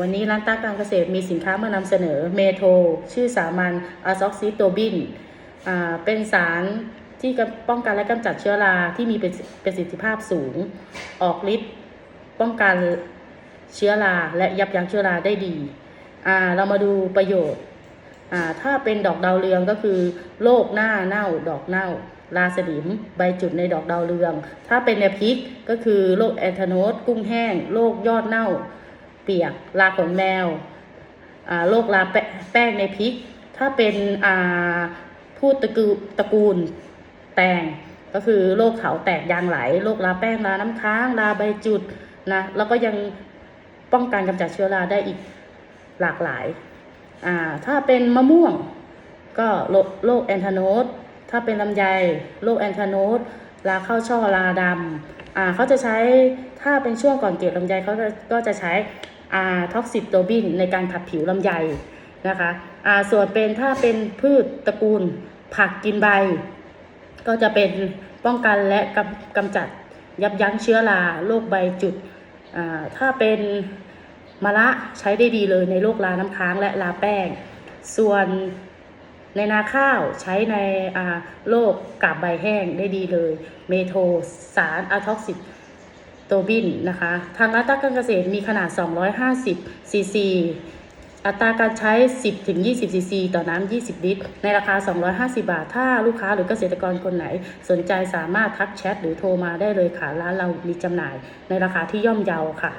วันนี้ร้านต้าการเกษตรมีสินค้ามานำเสนอเมโทชื่อสามัญอะซ็อกซิโตบินเป็นสารที่กำป้องกันและกำจัดเชื้อราที่มีประสิทธิภาพสูง ออกฤทธิ์ป้องกันเชื้อราและยับยั้งเชื้อราได้ดี เรามาดูประโยชน์ ถ้าเป็นดอกดาวเรืองก็คือโรคหน้าเน่าดอกเน่า ราสนิมใบจุดในดอกดาวเรือง ถ้าเป็นในพริกก็คือโรคแอนทาโนสกุ้งแห้งโรคยอดเน่า เปียกลาขนแมวโรคลาแปแป้งในพริก ถ้าเป็นอ่าพูดตระกูตระกูลแตงก็คือโรคเขาแตกยางไหลโรคลาแป้งลาน้ำค้างลาใบจุดนะแล้วก็ยังป้องกันกำจัดเชื้อราได้อีกหลากหลาย อ่า ถ้าเป็นมะม่วง ก็โรคแอนทาโนสถ้าเป็นลำไยโรคแอนทาโนสลาเข้าช่อลาดำอ่าเขาจะใช้ถ้าเป็นช่วงก่อนเก็บลำไยเขาจะก็จะใช้ ท็อกซิโตบินในการขัดผิวลำไยนะคะอ่าส่วนเป็นถ้าเป็นพืชตระกูลผักกินใบ ก็จะเป็นป้องกันและกำกำจัดยับยั้งเชื้อราโรคใบจุดอ่าถ้าเป็นมะระใช้ได้ดีเลยในโรคราน้ำค้างและราแป้ง ส่วนในนาข้าวใช้ในอ่าโรคกาบใบแห้งได้ดีเลย เมโทสารอะท็อกซิ ตบินนะคะ ทางอัตราการเกษตรมีขนาด 250 ซีซี อัตราการใช้ 10 ถึง 20 ซีซี ต่อน้ำ 20 ลิตร ในราคา 250 บาท ถ้าลูกค้าหรือเกษตรกรคนไหน สนใจสามารถทักแชทหรือโทรมาได้เลยค่ะ ร้านเรามีจำหน่ายในราคาที่ย่อมเยาค่ะ